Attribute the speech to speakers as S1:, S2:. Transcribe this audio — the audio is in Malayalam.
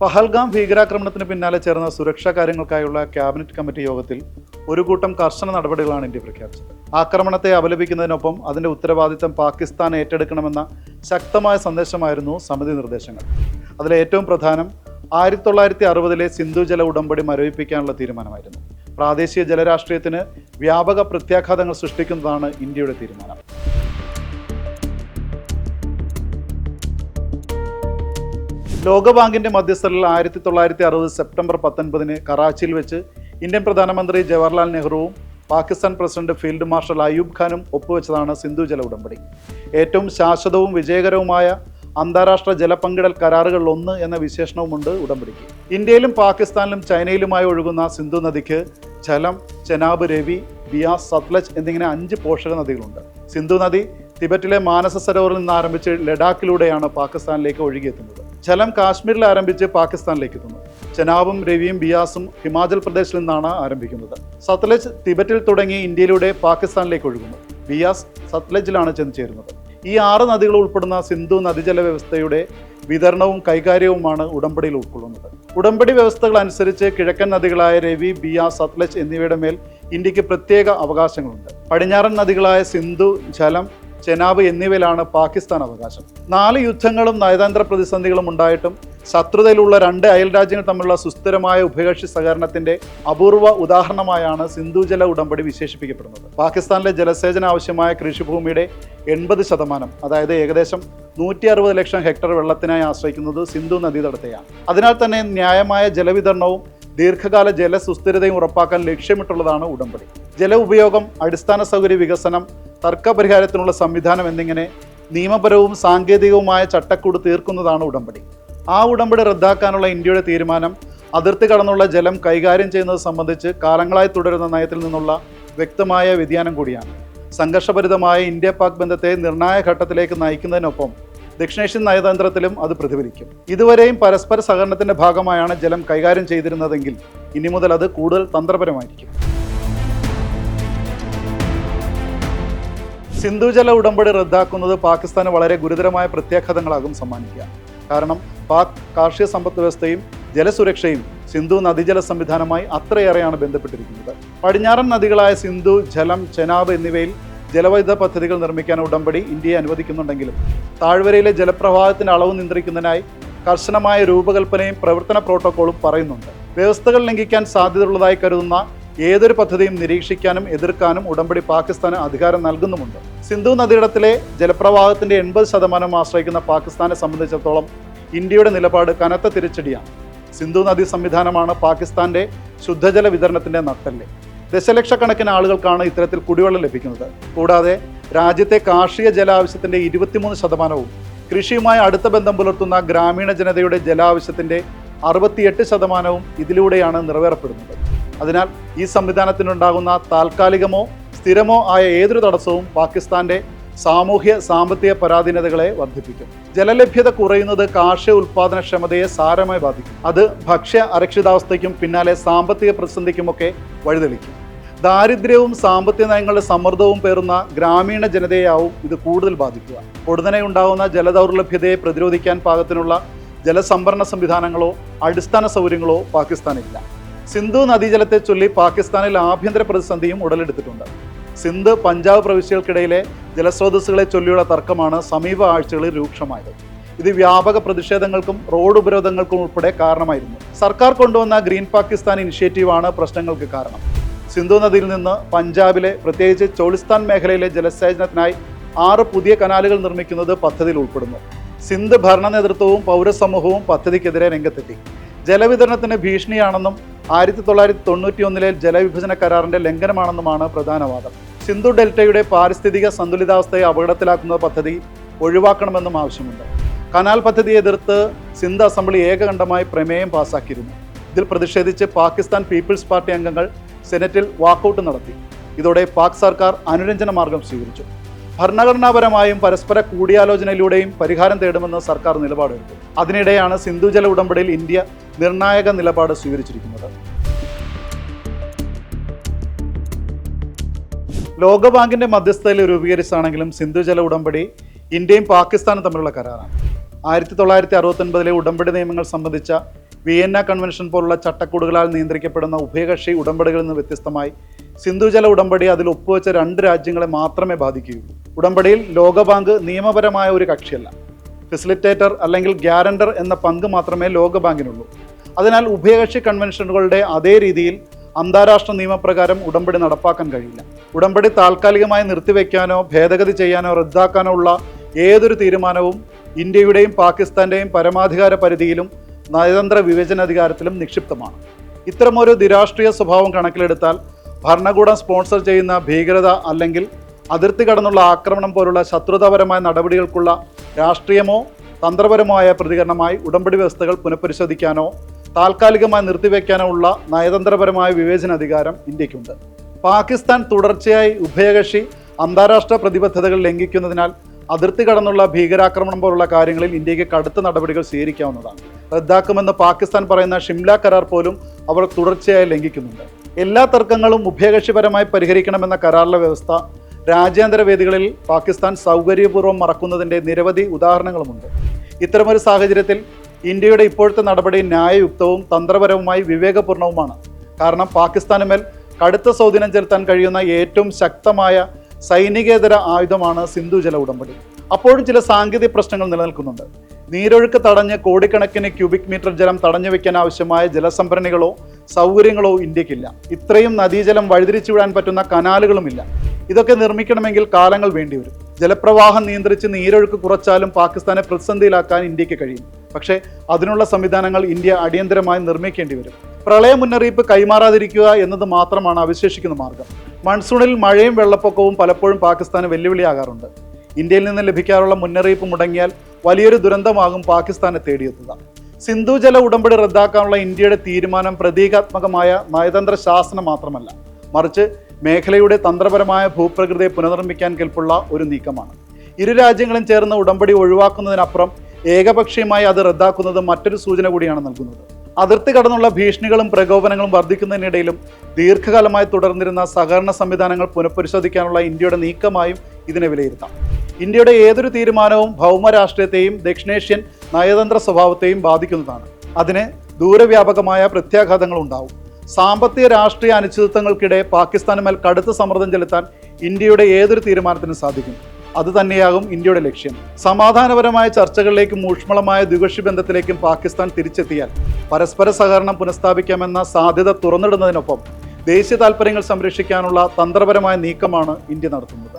S1: പഹൽഗാം ഭീകരാക്രമണത്തിന് പിന്നാലെ ചേർന്ന സുരക്ഷാ കാര്യങ്ങൾക്കായുള്ള ക്യാബിനറ്റ് കമ്മിറ്റി യോഗത്തിൽ ഒരു കൂട്ടം കർശന നടപടികളാണ് ഇന്ത്യ പ്രഖ്യാപിച്ചത്. ആക്രമണത്തെ അപലപിക്കുന്നതിനൊപ്പം അതിന്റെ ഉത്തരവാദിത്തം പാകിസ്ഥാൻ ഏറ്റെടുക്കണമെന്ന ശക്തമായ സന്ദേശമായിരുന്നു സമിതി നിർദ്ദേശങ്ങൾ. അതിലെ ഏറ്റവും പ്രധാനം ആയിരത്തി തൊള്ളായിരത്തി അറുപതിലെ സിന്ധു ജല ഉടമ്പടി മരവിപ്പിക്കാനുള്ള തീരുമാനമായിരുന്നു. പ്രാദേശിക ജലരാഷ്ട്രീയത്തിന് വ്യാപക പ്രത്യാഘാതങ്ങൾ സൃഷ്ടിക്കുന്നതാണ് ഇന്ത്യയുടെ തീരുമാനം. ലോകബാങ്കിന്റെ മധ്യസ്ഥതയിൽ ആയിരത്തി തൊള്ളായിരത്തി അറുപത് സെപ്റ്റംബർ പത്തൊൻപതിന് കറാച്ചിയിൽ വെച്ച് ഇന്ത്യൻ പ്രധാനമന്ത്രി Jawaharlal നെഹ്റുവും Pakistan president field marshal Ayub ഖാനും ഒപ്പുവെച്ചതാണ് സിന്ധു ജല ഉടമ്പടി. ഏറ്റവും ശാശ്വതവും വിജയകരവുമായ അന്താരാഷ്ട്ര ജലപങ്കിടൽ കരാറുകളിൽ ഒന്ന് എന്ന വിശേഷണവുമുണ്ട് ഉടമ്പടിക്ക്. ഇന്ത്യയിലും പാകിസ്ഥാനിലും ചൈനയിലുമായി ഒഴുകുന്ന സിന്ധു നദിക്ക് ജലം ചെനാബ് രവി ബിയാസ് സത്ലജ് എന്നിങ്ങനെ അഞ്ച് പോഷക നദികളുണ്ട്. സിന്ധു നദി തിബറ്റിലെ മാനസ സരോവറിൽ നിന്ന് ആരംഭിച്ച് ലഡാക്കിലൂടെയാണ് പാകിസ്ഥാനിലേക്ക് ഒഴുകിയെത്തുന്നത്. ജലം കാശ്മീരിൽ ആരംഭിച്ച് പാകിസ്ഥാനിലേക്ക് എത്തുന്നു. ചെനാബും രവിയും ബിയാസും ഹിമാചൽ പ്രദേശിൽ നിന്നാണ് ആരംഭിക്കുന്നത്. സത്ലജ് തിബറ്റിൽ തുടങ്ങി ഇന്ത്യയിലൂടെ പാകിസ്ഥാനിലേക്ക് ഒഴുകുന്നു. ബിയാസ് സത്ലജിലാണ് ചെന്ന് ചേരുന്നത് ഈ ആറ് നദികൾ ഉൾപ്പെടുന്ന സിന്ധു നദീജല വ്യവസ്ഥയുടെ വിതരണവും കൈകാര്യവുമാണ് ഉടമ്പടിയിൽ ഉൾക്കൊള്ളുന്നത്. ഉടമ്പടി വ്യവസ്ഥകൾ അനുസരിച്ച് കിഴക്കൻ നദികളായ രവി ബിയാസ് സത്ലജ് എന്നിവയുടെ മേൽ ഇന്ത്യയ്ക്ക് പ്രത്യേക അവകാശങ്ങളുണ്ട്. പടിഞ്ഞാറൻ നദികളായ സിന്ധു ജലം ചെനാബ് എന്നിവയിലാണ് പാകിസ്ഥാൻ അവകാശം. നാല് യുദ്ധങ്ങളും നയതന്ത്ര പ്രതിസന്ധികളും ഉണ്ടായിട്ടും ശത്രുതയിലുള്ള രണ്ട് അയൽ രാജ്യങ്ങൾ തമ്മിലുള്ള സുസ്ഥിരമായ ഉഭയകക്ഷി സഹകരണത്തിന്റെ അപൂർവ ഉദാഹരണമായാണ് സിന്ധു ജല ഉടമ്പടി വിശേഷിപ്പിക്കപ്പെടുന്നത്. പാകിസ്ഥാനിലെ ജലസേചന ആവശ്യമായ കൃഷിഭൂമിയുടെ എൺപത് ശതമാനം അതായത് ഏകദേശം നൂറ്റി അറുപത് ലക്ഷം ഹെക്ടർ വെള്ളത്തിനായി ആശ്രയിക്കുന്നത് സിന്ധു നദീതടത്തെയാണ്. അതിനാൽ തന്നെ ന്യായമായ ജലവിതരണവും ദീർഘകാല ജലസുസ്ഥിരതയും ഉറപ്പാക്കാൻ ലക്ഷ്യമിട്ടുള്ളതാണ് ഉടമ്പടി. ജല ഉപയോഗം അടിസ്ഥാന സൗകര്യ വികസനം തർക്കപരിഹാരത്തിനുള്ള സംവിധാനം എന്നിങ്ങനെ നിയമപരവും സാങ്കേതികവുമായ ചട്ടക്കൂട് തീർക്കുന്നതാണ് ഉടമ്പടി. ആ ഉടമ്പടി റദ്ദാക്കാനുള്ള ഇന്ത്യയുടെ തീരുമാനം അതിർത്തി കടന്നുള്ള ജലം കൈകാര്യം ചെയ്യുന്നത് സംബന്ധിച്ച് കാലങ്ങളായി തുടരുന്ന നയത്തിൽ നിന്നുള്ള വ്യക്തമായ വ്യതിയാനം കൂടിയാണ്. സംഘർഷഭരിതമായ ഇന്ത്യ പാക് ബന്ധത്തെ നിർണായക ഘട്ടത്തിലേക്ക് നയിക്കുന്നതിനൊപ്പം ദക്ഷിണേഷ്യൻ നയതന്ത്രത്തിലും അത് പ്രതിഫലിക്കും. ഇതുവരെയും പരസ്പര സഹകരണത്തിന്റെ ഭാഗമായാണ് ജലം കൈകാര്യം ചെയ്തിരുന്നതെങ്കിൽ ഇനി മുതൽ അത് കൂടുതൽ തന്ത്രപരമായിരിക്കും. സിന്ധു ജല ഉടമ്പടി റദ്ദാക്കുന്നത് പാകിസ്ഥാന് വളരെ ഗുരുതരമായ പ്രത്യാഘാതങ്ങളാകും സമ്മാനിക്കുക. കാരണം പാക് കാർഷിക സമ്പദ് വ്യവസ്ഥയും ജലസുരക്ഷയും സിന്ധു നദീജല സംവിധാനമായി അത്രയേറെയാണ് ബന്ധപ്പെട്ടിരിക്കുന്നത്. പടിഞ്ഞാറൻ നദികളായ സിന്ധു ജലം ചെനാബ് എന്നിവയിൽ ജലവൈദ്യുത പദ്ധതികൾ നിർമ്മിക്കാൻ ഉടമ്പടി ഇന്ത്യയെ അനുവദിക്കുന്നുണ്ടെങ്കിലും താഴ്വരയിലെ ജലപ്രവാഹത്തിന്റെ അളവ് നിയന്ത്രിക്കുന്നതിനായി കർശനമായ രൂപകൽപ്പനയും പ്രവർത്തന പ്രോട്ടോക്കോളും പറയുന്നുണ്ട്. വ്യവസ്ഥകൾ ലംഘിക്കാൻ സാധ്യതയുള്ളതായി കരുതുന്ന ഏതൊരു പദ്ധതിയും നിരീക്ഷിക്കാനും എതിർക്കാനും ഉടമ്പടി പാകിസ്ഥാന് അധികാരം നൽകുന്നുമുണ്ട്. സിന്ധു നദീടത്തിലെ ജലപ്രവാഹത്തിന്റെ എൺപത് ശതമാനം ആശ്രയിക്കുന്ന പാകിസ്ഥാനെ സംബന്ധിച്ചിടത്തോളം ഇന്ത്യയുടെ നിലപാട് കനത്ത തിരിച്ചടിയാണ്. സിന്ധു നദി സംവിധാനമാണ് പാകിസ്ഥാന്റെ ശുദ്ധജല വിതരണത്തിന്റെ നട്ടൽ ദശലക്ഷക്കണക്കിന് ആളുകൾക്കാണ് ഇത്തരത്തിൽ കുടിവെള്ളം ലഭിക്കുന്നത്. കൂടാതെ രാജ്യത്തെ കാർഷിക ജലാവശ്യത്തിന്റെ ഇരുപത്തിമൂന്ന് ശതമാനവും കൃഷിയുമായി അടുത്ത ബന്ധം പുലർത്തുന്ന ഗ്രാമീണ ജനതയുടെ ജലാവശ്യത്തിന്റെ അറുപത്തിയെട്ട് ശതമാനവും ഇതിലൂടെയാണ് നിറവേറപ്പെടുന്നത്. അതിനാൽ ഈ സംവിധാനത്തിനുണ്ടാകുന്ന താൽക്കാലികമോ സ്ഥിരമോ ആയ ഏതൊരു തടസ്സവും പാകിസ്ഥാന്റെ സാമൂഹ്യ സാമ്പത്തിക പരാധീനതകളെ വർദ്ധിപ്പിക്കും. ജലലഭ്യത കുറയുന്നത് കാർഷിക ഉൽപാദനക്ഷമതയെ സാരമായി ബാധിക്കും. അത് ഭക്ഷ്യ അരക്ഷിതാവസ്ഥയ്ക്കും പിന്നാലെ സാമ്പത്തിക പ്രതിസന്ധിക്കുമൊക്കെ വഴിതെളിക്കും. ദാരിദ്ര്യവും സാമ്പത്തിക നയങ്ങളുടെ സമ്മർദ്ദവും പേറുന്ന ഗ്രാമീണ ജനതയാവും ഇത് കൂടുതൽ ബാധിക്കുക. ഉടനെ ഉണ്ടാകുന്ന ജലദൗർലഭ്യതയെ പ്രതിരോധിക്കാൻ പാകത്തിനുള്ള ജലസംഭരണ സംവിധാനങ്ങളോ അടിസ്ഥാന സൗകര്യങ്ങളോ പാകിസ്ഥാനില്ല. സിന്ധു നദീജലത്തെ ചൊല്ലി പാകിസ്ഥാനിൽ ആഭ്യന്തര പ്രതിസന്ധിയും ഉടലെടുത്തിട്ടുണ്ട്. സിന്ധ് പഞ്ചാബ് പ്രവിശ്യകൾക്കിടയിലെ ജലസ്രോതസ്സുകളെ ചൊല്ലിയുള്ള തർക്കമാണ് സമീപ ആഴ്ചകളിൽ രൂക്ഷമായത്. ഇത് വ്യാപക പ്രതിഷേധങ്ങൾക്കും റോഡ് ഉപരോധങ്ങൾക്കും ഉൾപ്പെടെ കാരണമായിരുന്നു. സർക്കാർ കൊണ്ടുവന്ന ഗ്രീൻ പാകിസ്ഥാൻ ഇനിഷ്യേറ്റീവാണ് പ്രശ്നങ്ങൾക്ക് കാരണം. സിന്ധു നദിയിൽ നിന്ന് പഞ്ചാബിലെ പ്രത്യേകിച്ച് ചോളിസ്ഥാൻ മേഖലയിലെ ജലസേചനത്തിനായി ആറ് പുതിയ കനാലുകൾ നിർമ്മിക്കുന്നത് പദ്ധതിയിൽ ഉൾപ്പെടുന്നു. സിന്ധ് ഭരണ നേതൃത്വവും പൗരസമൂഹവും പദ്ധതിക്കെതിരെ രംഗത്തെത്തി. ജലവിതരണത്തിന് ഭീഷണിയാണെന്നും ആയിരത്തി തൊള്ളായിരത്തി തൊണ്ണൂറ്റി ഒന്നിലെ ജലവിഭജന കരാറിന്റെ ലംഘനമാണെന്നുമാണ് പ്രധാന വാദം. സിന്ധു ഡെൽറ്റയുടെ പാരിസ്ഥിതിക സന്തുലിതാവസ്ഥയെ അപകടത്തിലാക്കുന്ന പദ്ധതി ഒഴിവാക്കണമെന്നും ആവശ്യമുണ്ട്. കനാൽ പദ്ധതി എതിർത്ത് സിന്ധ് അസംബ്ലി ഏകകണ്ഠമായി പ്രമേയം പാസാക്കിയിരുന്നു. ഇതിൽ പ്രതിഷേധിച്ച് പാകിസ്ഥാൻ പീപ്പിൾസ് പാർട്ടി അംഗങ്ങൾ സെനറ്റിൽ വാക്കൌട്ട് നടത്തി. ഇതോടെ പാക് സർക്കാർ അനുരഞ്ജന മാർഗം സ്വീകരിച്ചു. ഭരണഘടനാപരമായും പരസ്പര കൂടിയാലോചനയിലൂടെയും പരിഹാരം തേടുമെന്ന് സർക്കാർ നിലപാടെടുത്തു. അതിനിടെയാണ് സിന്ധു ജല ഉടമ്പടിയിൽ ഇന്ത്യ നിർണായക നിലപാട് സ്വീകരിച്ചിരിക്കുന്നത്. ലോകബാങ്കിന്റെ മധ്യസ്ഥതയിൽ രൂപീകരിച്ചാണെങ്കിലും സിന്ധു ജല ഉടമ്പടി ഇന്ത്യയും പാകിസ്ഥാനും തമ്മിലുള്ള കരാറാണ്. ആയിരത്തി തൊള്ളായിരത്തി അറുപത്തൊൻപതിലെ ഉടമ്പടി നിയമങ്ങൾ സംബന്ധിച്ച വിയന്ന കൺവെൻഷൻ പോലുള്ള ചട്ടക്കൂടുകളാൽ നിയന്ത്രിക്കപ്പെടുന്ന ഉഭയകക്ഷി ഉടമ്പടികളിൽ നിന്ന് വ്യത്യസ്തമായി സിന്ധുജല ഉടമ്പടി അതിൽ ഒപ്പുവെച്ച രണ്ട് രാജ്യങ്ങളെ മാത്രമേ ബാധിക്കുകയുള്ളൂ. ഉടമ്പടിയിൽ ലോകബാങ്ക് നിയമപരമായ ഒരു കക്ഷിയല്ല. ഫെസിലിറ്റേറ്റർ അല്ലെങ്കിൽ ഗ്യാരണ്ടർ എന്ന പങ്ക് മാത്രമേ ലോകബാങ്കിനുള്ളൂ. അതിനാൽ ഉഭയകക്ഷി കൺവെൻഷനുകളുടെ അതേ രീതിയിൽ അന്താരാഷ്ട്ര നിയമപ്രകാരം ഉടമ്പടി നടപ്പാക്കാൻ കഴിയില്ല. ഉടമ്പടി താൽക്കാലികമായി നിർത്തിവെക്കാനോ ഭേദഗതി ചെയ്യാനോ റദ്ദാക്കാനോ ഉള്ള ഏതൊരു തീരുമാനവും ഇന്ത്യയുടെയും പാകിസ്ഥാന്റെയും പരമാധികാര പരിധിയിലും നയതന്ത്ര വിവേചനാധികാരത്തിലും നിക്ഷിപ്തമാണ്. ഇത്തരമൊരു ദിരാഷ്ട്രീയ സ്വഭാവം കണക്കിലെടുത്താൽ ഭരണകൂടം സ്പോൺസർ ചെയ്യുന്ന ഭീകരത അല്ലെങ്കിൽ അതിർത്തി കടന്നുള്ള ആക്രമണം പോലുള്ള ശത്രുതാപരമായ നടപടികൾക്കുള്ള രാഷ്ട്രീയമോ തന്ത്രപരമായ പ്രതികരണമായി ഉടമ്പടി വ്യവസ്ഥകൾ പുനഃപരിശോധിക്കാനോ താൽക്കാലികമായി നിർത്തിവെക്കാനുള്ള നയതന്ത്രപരമായ വിവേചന അധികാരം ഇന്ത്യക്കുണ്ട് പാകിസ്ഥാൻ തുടർച്ചയായി ഉഭയകക്ഷി അന്താരാഷ്ട്ര പ്രതിബദ്ധതകൾ ലംഘിക്കുന്നതിനാൽ അതിർത്തി കടന്നുള്ള ഭീകരാക്രമണം പോലുള്ള കാര്യങ്ങളിൽ ഇന്ത്യയ്ക്ക് കടുത്ത നടപടികൾ സ്വീകരിക്കാവുന്നതാണ്. റദ്ദാക്കുമെന്ന് പാകിസ്ഥാൻ പറയുന്ന ഷിംല കരാർ പോലും അവർ തുടർച്ചയായി ലംഘിക്കുന്നുണ്ട്. എല്ലാ തർക്കങ്ങളും ഉഭയകക്ഷിപരമായി പരിഹരിക്കണമെന്ന കരാറിലെ വ്യവസ്ഥ രാജ്യാന്തര വേദികളിൽ പാകിസ്ഥാൻ സൗകര്യപൂർവം മറക്കുന്നതിന്റെ നിരവധി ഉദാഹരണങ്ങളുമുണ്ട്. ഇത്തരമൊരു സാഹചര്യത്തിൽ ഇന്ത്യയുടെ ഇപ്പോഴത്തെ നടപടി ന്യായയുക്തവും തന്ത്രപരവുമായി വിവേകപൂർണവുമാണ്. കാരണം പാകിസ്ഥാന് മേൽ കടുത്ത സ്വാധീനം ചെലുത്താൻ കഴിയുന്ന ഏറ്റവും ശക്തമായ സൈനികേതര ആയുധമാണ് സിന്ധു ജല ഉടമ്പടി. അപ്പോഴും ചില സാങ്കേതിക പ്രശ്നങ്ങൾ നിലനിൽക്കുന്നുണ്ട്. നീരൊഴുക്ക് തടഞ്ഞ് കോടിക്കണക്കിന് ക്യൂബിക് മീറ്റർ ജലം തടഞ്ഞു വെക്കാൻ ആവശ്യമായ ജലസംഭരണികളോ സൗകര്യങ്ങളോ ഇന്ത്യക്കില്ല. ഇത്രയും നദീജലം വഴിതിരിച്ചു വിടാൻ പറ്റുന്ന കനാലുകളുമില്ല. ഇതൊക്കെ നിർമ്മിക്കണമെങ്കിൽ കാലങ്ങൾ വേണ്ടിവരും. ജലപ്രവാഹം നിയന്ത്രിച്ച് നീരൊഴുക്ക് കുറച്ചാലും പാകിസ്ഥാനെ പ്രതിസന്ധിയിലാക്കാൻ ഇന്ത്യയ്ക്ക് കഴിയും. പക്ഷേ അതിനുള്ള സംവിധാനങ്ങൾ ഇന്ത്യ അടിയന്തരമായി നിർമ്മിക്കേണ്ടി വരും. പ്രളയ മുന്നറിയിപ്പ് കൈമാറാതിരിക്കുക എന്നത് മാത്രമാണ് അവശേഷിക്കുന്ന മാർഗം. മൺസൂണിൽ മഴയും വെള്ളപ്പൊക്കവും പലപ്പോഴും പാകിസ്ഥാന് വെല്ലുവിളിയാകാറുണ്ട്. ഇന്ത്യയിൽ നിന്ന് ലഭിക്കാറുള്ള മുന്നറിയിപ്പ് മുടങ്ങിയാൽ വലിയൊരു ദുരന്തമാകും പാകിസ്ഥാനെ തേടിയെത്തുക. സിന്ധു ജല ഉടമ്പടി റദ്ദാക്കാനുള്ള ഇന്ത്യയുടെ തീരുമാനം പ്രതീകാത്മകമായ നയതന്ത്ര ശാസനം മാത്രമല്ല മറിച്ച് മേഖലയുടെ തന്ത്രപരമായ ഭൂപ്രകൃതിയെ പുനർനിർമ്മിക്കാൻ കെൽപ്പുള്ള ഒരു നീക്കമാണ്. ഇരു രാജ്യങ്ങളും ചേർന്ന് ഉടമ്പടി ഒഴിവാക്കുന്നതിനപ്പുറം ഏകപക്ഷീയമായി അത് റദ്ദാക്കുന്നത് മറ്റൊരു സൂചന കൂടിയാണ് നൽകുന്നത്. അതിർത്തി കടന്നുള്ള ഭീഷണികളും പ്രകോപനങ്ങളും വർദ്ധിക്കുന്നതിനിടയിലും ദീർഘകാലമായി തുടർന്നിരുന്ന സഹകരണ സംവിധാനങ്ങൾ പുനഃപരിശോധിക്കാനുള്ള ഇന്ത്യയുടെ നീക്കമായും ഇതിനെ വിലയിരുത്താം. ഇന്ത്യയുടെ ഏതൊരു തീരുമാനവും ഭൗമരാഷ്ട്രീയത്തെയും ദക്ഷിണേഷ്യൻ നയതന്ത്ര സ്വഭാവത്തെയും ബാധിക്കുന്നതാണ്. അതിന് ദൂരവ്യാപകമായ പ്രത്യാഘാതങ്ങൾ ഉണ്ടാവും. സാമ്പത്തിക രാഷ്ട്രീയ അനിശ്ചിതത്വങ്ങൾക്കിടെ പാകിസ്ഥാനുമേൽ കടുത്ത സമ്മർദ്ദം ചെലുത്താൻ ഇന്ത്യയുടെ ഏതൊരു തീരുമാനത്തിനും സാധിക്കും? അതുതന്നെയാകും ഇന്ത്യയുടെ ലക്ഷ്യം. സമാധാനപരമായ ചർച്ചകളിലേക്കും ഊഷ്മളമായ ദ്വിപക്ഷി ബന്ധത്തിലേക്കും പാകിസ്ഥാൻ തിരിച്ചെത്തിയാൽ പരസ്പര സഹകരണം പുനഃസ്ഥാപിക്കാമെന്ന സാധ്യത തുറന്നിടുന്നതിനൊപ്പം ദേശീയ താൽപ്പര്യങ്ങൾ സംരക്ഷിക്കാനുള്ള തന്ത്രപരമായ നീക്കമാണ് ഇന്ത്യ നടത്തുന്നത്.